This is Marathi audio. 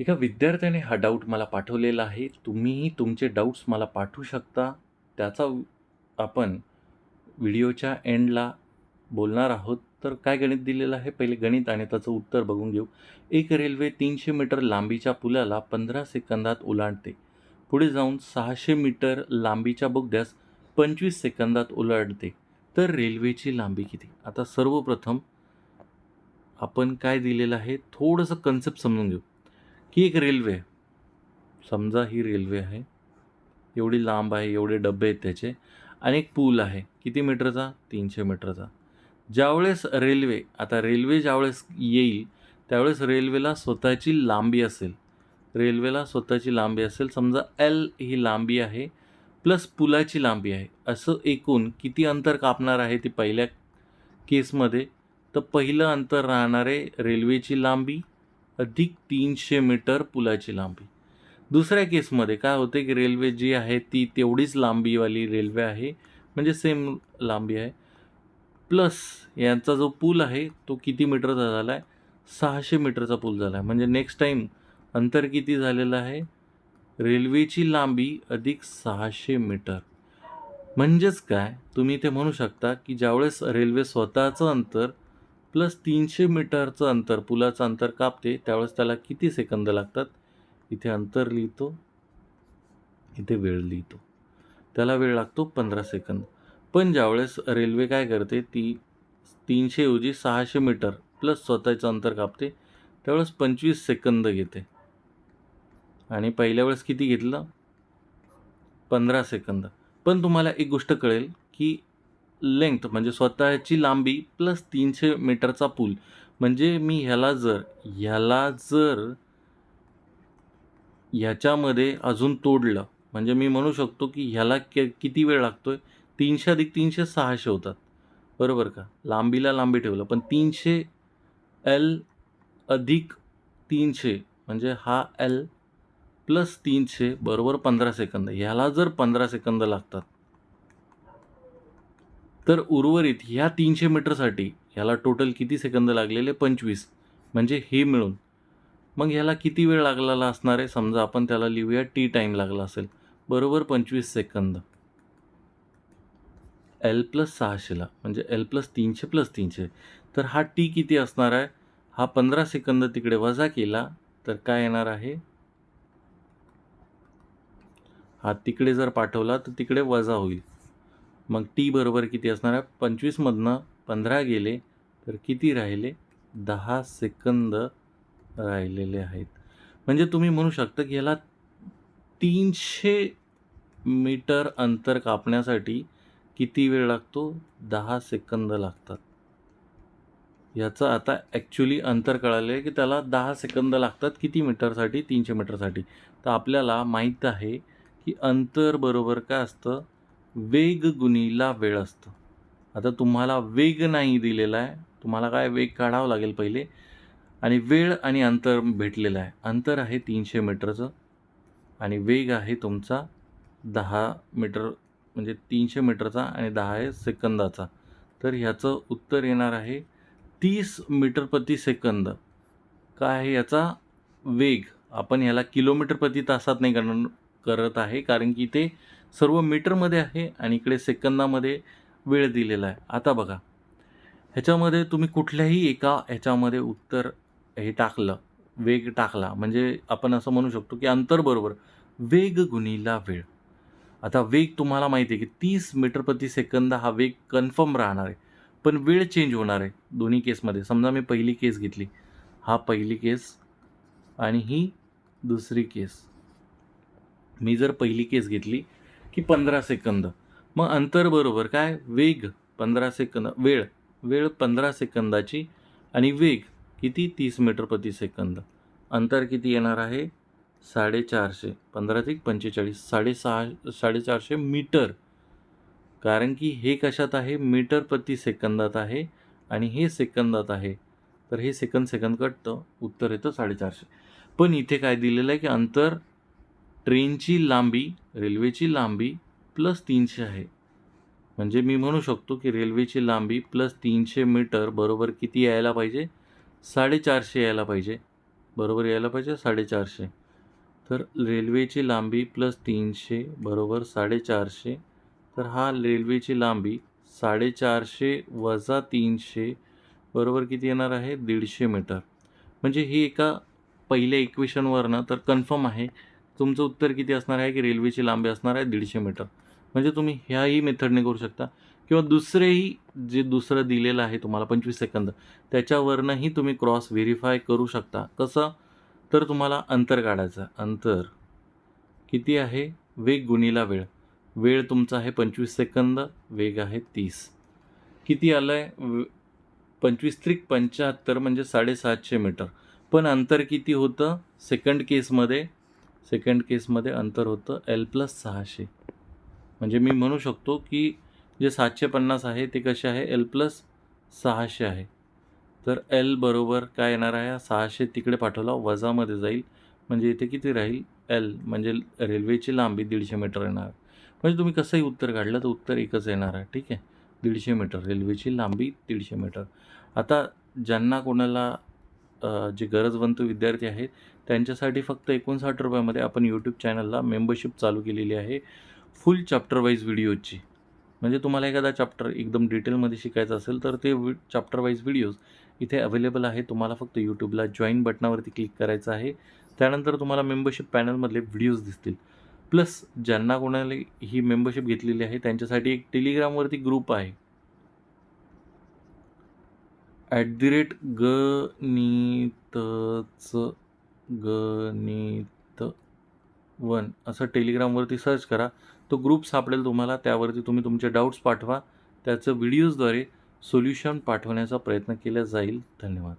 एका विद्यार्थ्याने हा डाऊट मला पाठवलेला आहे. तुम्हीही तुमचे डाउट्स मला पाठवू शकता. त्याचा आपण व्हिडिओच्या एंडला बोलणार आहोत. तर काय गणित दिलेलं आहे, पहिले गणित आणि त्याचं उत्तर बघून घेऊ. एक रेल्वे तीनशे मीटर लांबीच्या पुलाला 15 सेकंदात ओलांडते. पुढे जाऊन सहाशे मीटर लांबीच्या बोगद्यास 25 सेकंदात ओलांडते. तर रेल्वेची लांबी किती? आता सर्वप्रथम आपण काय दिलेलं आहे, थोडंसं कन्सेप्ट समजून घेऊ, की एक रेल्वे समजा ही रेल्वे आहे. एवढी लांब आहे, एवढे डबे आहेत त्याचे आणि एक पूल आहे. किती मीटरचा? तीनशे मीटरचा. ज्यावेळेस रेल्वे आता रेल्वे ज्यावेळेस येईल, त्यावेळेस रेल्वेला स्वतःची लांबी असेल. रेल्वेला स्वतःची लांबी असेल. समजा एल ही लांबी आहे प्लस पुलाची लांबी आहे. असं एकूण किती अंतर कापणार आहे ती पहिल्या केसमध्ये? तर पहिलं अंतर राहणार आहे रेल्वेची लांबी अधिक तीनशे मीटर पुलाची लांबी. दुसऱ्या केसमध्ये काय होते, की रेल्वे जी आहे ती तेवढीच लांबीवाली रेल्वे आहे. म्हणजे सेम लांबी आहे. प्लस यांचा जो पूल आहे तो किती मीटरचा झाला आहे? सहाशे मीटरचा पूल झाला आहे. म्हणजे नेक्स्ट टाईम अंतर किती झालेलं आहे? रेल्वेची लांबी अधिक सहाशे मीटर. म्हणजेच काय? तुम्ही ते म्हणू शकता, की ज्यावेळेस रेल्वे स्वतःचं अंतर प्लस तीनशे मीटरचं अंतर, पुलाचं अंतर कापते, त्यावेळेस त्याला किती सेकंद लागतात? इथे अंतर लिहितो. इथे वेळ लिहितो. त्याला वेळ लागतो 15 सेकंद. पण ज्यावेळेस रेल्वे काय करते, ती 300 ऐवजी 600 मीटर प्लस स्वतःचं अंतर कापते, त्यावेळेस 25 सेकंद घेते. आणि पहिल्या वेळेस किती घेतलं? 15 सेकंद. पण तुम्हाला एक गोष्ट कळेल, की लेंथ म्हणजे स्वतःची लांबी प्लस तीनशे मीटरचा पूल. म्हणजे मी ह्याला जर ह्याला जर ह्याच्यामध्ये अजून तोडलं, म्हणजे मी म्हणू शकतो, की ह्याला के किती वेळ लागतो आहे तीनशे अधिक तीनशे सहाशे होतात. बरोबर का? लांबीला लांबी ठेवलं. पण तीनशे एल अधिक तीनशे म्हणजे हा एल प्लस तीनशे बरोबर 15 सेकंद. ह्याला जर 15 सेकंद लागतात. तर उर्वरित ह्या तीनशे मीटरसाठी ह्याला टोटल किती सेकंद लागलेले? 25 म्हणजे हे मिळून. मग ह्याला किती वेळ लागलेला असणार आहे? समजा आपण त्याला लिहूया टी टाईम लागला असेल. बरोबर 25 सेकंद. एल प्लस 600ला म्हणजे एल प्लस तीनशे प्लस तीनशे तर हा टी किती असणार आहे? हा 15 सेकंद तिकडे वजा केला तर काय येणार आहे? हा तिकडे जर पाठवला तर तिकडे वजा होईल. मग टी बरोबर किती असणार आहे? पंचवीसमधनं पंधरा गेले तर किती राहिले? दहा सेकंद राहिलेले आहेत. म्हणजे तुम्ही म्हणू शकता, की ह्याला तीनशे मीटर अंतर कापण्यासाठी किती वेळ लागतो? दहा सेकंद लागतात. याचं आता ॲक्च्युली अंतर कळालं आहे, की त्याला दहा सेकंद लागतात किती मीटरसाठी? तीनशे मीटरसाठी. तर आपल्याला माहीत आहे, की अंतर बरोबर काय असतं? वेग गुणीला वेळ असतो आता तुम्हाला वेग नाही दिलेला आहे. तुम्हाला काय वेग काढावा लागेल पहिले आणि वेळ आणि अंतर भेटलेलं आहे. अंतर आहे तीनशे मीटरचं आणि वेग आहे तुमचा दहा मीटर म्हणजे तीनशे मीटरचा आणि दहा आहे सेकंदाचा. तर ह्याचं उत्तर येणार आहे तीस मीटर प्रति सेकंद. काय आहे याचा वेग? आपण ह्याला किलोमीटर प्रति तासात नाही करणार करत आहे, कारण की ते सर्व मीटरमध्ये आहे आणि इकडे सेकंदामध्ये वेळ दिलेला आहे. आता बघा, ह्याच्यामध्ये तुम्ही कुठल्याही एका ह्याच्यामध्ये उत्तर हे टाकलं, वेग टाकला म्हणजे आपण असं म्हणू शकतो, की अंतर बरोबर वेग गुणीला वेळ. आता वेग तुम्हाला माहिती आहे, की तीस मीटर प्रति सेकंद हा वेग कन्फर्म राहणार आहे. पण वेळ चेंज होणार आहे दोन्ही केसमध्ये. समजा मी पहिली केस घेतली. हा पहिली केस आणि ही दुसरी केस. मी जर पहिली केस घेतली, की 15 सेकंद. मग अंतर बरोबर काय? वेग 15 सेकंद वेळ वेळ 15 सेकंदाची आणि वेग किती? तीस मीटर प्रति सेकंद. अंतर किती येणार आहे? साडेचारशे पंधरा ते पंचेचाळीस साडेसहा 450 मीटर. कारण की हे कशात आहे? मीटर प्रति सेकंदात आहे आणि हे सेकंदात आहे. तर हे सेकंद सेकंद कटतं. उत्तर येतं 450. पण इथे काय दिलेलं आहे, की अंतर ट्रेनची लांबी, रेल्वेची लांबी प्लस तीनशे आहे. म्हणजे मी म्हणू शकतो, की रेल्वेची लांबी प्लस तीनशे मीटर बरोबर किती यायला पाहिजे? 450 यायला पाहिजे. बरोबर यायला पाहिजे साडेचारशे तर रेल्वेची लांबी प्लस तीनशे बरोबर साडेचारशे तर हा रेल्वेची लांबी साडेचारशे वजा तीनशे बरोबर किती येणार आहे दीडशे मीटर म्हणजे ही एका पहिल्या इक्वेशनवरनं तर कन्फर्म आहे तुमचं उत्तर किती असणार आहे की रेल्वेची लांबी असणार आहे दीडशे मीटर? म्हणजे तुम्ही ह्याही मेथडने करू शकता. किंवा दुसरेही जे दुसरं दिलेलं आहे तुम्हाला पंचवीस सेकंद त्याच्यावरनंही तुम्ही क्रॉस व्हेरीफाय करू शकता. कसं? तर तुम्हाला अंतर काढायचं. आहे. अंतर किती आहे? वेग गुणीला वेळ. वेळ तुमचा आहे पंचवीस सेकंद वेग आहे तीस. किती आलं आहे पंचवीस त्रिक पंच्याहत्तर म्हणजे साडेसातशे मीटर. पण अंतर किती होतं? सेकंड केसमध्ये सेकंड केसमध्ये अंतर होतं एल प्लस सहाशे. म्हणजे मी म्हणू शकतो की जे सातशे पन्नास आहे ते कसे आहे? एल प्लस सहाशे आहे. तर एल बरोबर काय येणार आहे? सहाशे तिकडे पाठवला वजामध्ये जाईल. म्हणजे इथे किती राहील? एल. म्हणजे रेल्वेची लांबी दीडशे मीटर येणार. म्हणजे तुम्ही कसंही उत्तर काढलं तर उत्तर एकच येणार आहे. ठीक आहे? दीडशे मीटर. रेल्वेची लांबी दीडशे मीटर. आता ज्यांना कोणाला जे गरजवंत विद्यार्थी आहेत त्यांच्यासाठी फक्त एकोणसाठ रुपयामध्ये आपण यूट्यूब चॅनलला मेंबरशिप चालू केलेली आहे. फुल चॅप्टर वाईज व्हिडिओची म्हणजे तुम्हाला एखादा चॅप्टर एकदम डिटेलमध्ये शिकायचं असेल तर ते वि चॅप्टर वाईज व्हिडिओज इथे अवेलेबल आहे. तुम्हाला फक्त यूट्यूबला जॉईन बटनावरती क्लिक करायचं आहे. त्यानंतर तुम्हाला मेंबरशिप पॅनलमधले व्हिडिओज दिसतील. प्लस ज्यांना कोणाला ही मेंबरशिप घेतलेली आहे त्यांच्यासाठी एक टेलिग्रामवरती ग्रुप आहे. ॲट दी रेट गणितच गणित वन. असं टेलिग्रामवरती सर्च करा. तो ग्रुप सापडेल तुम्हाला. त्यावरती तुम्ही तुमचे डाऊट्स पाठवा. त्याचं व्हिडिओजद्वारे सोल्युशन पाठवण्याचा प्रयत्न केला जाईल. धन्यवाद.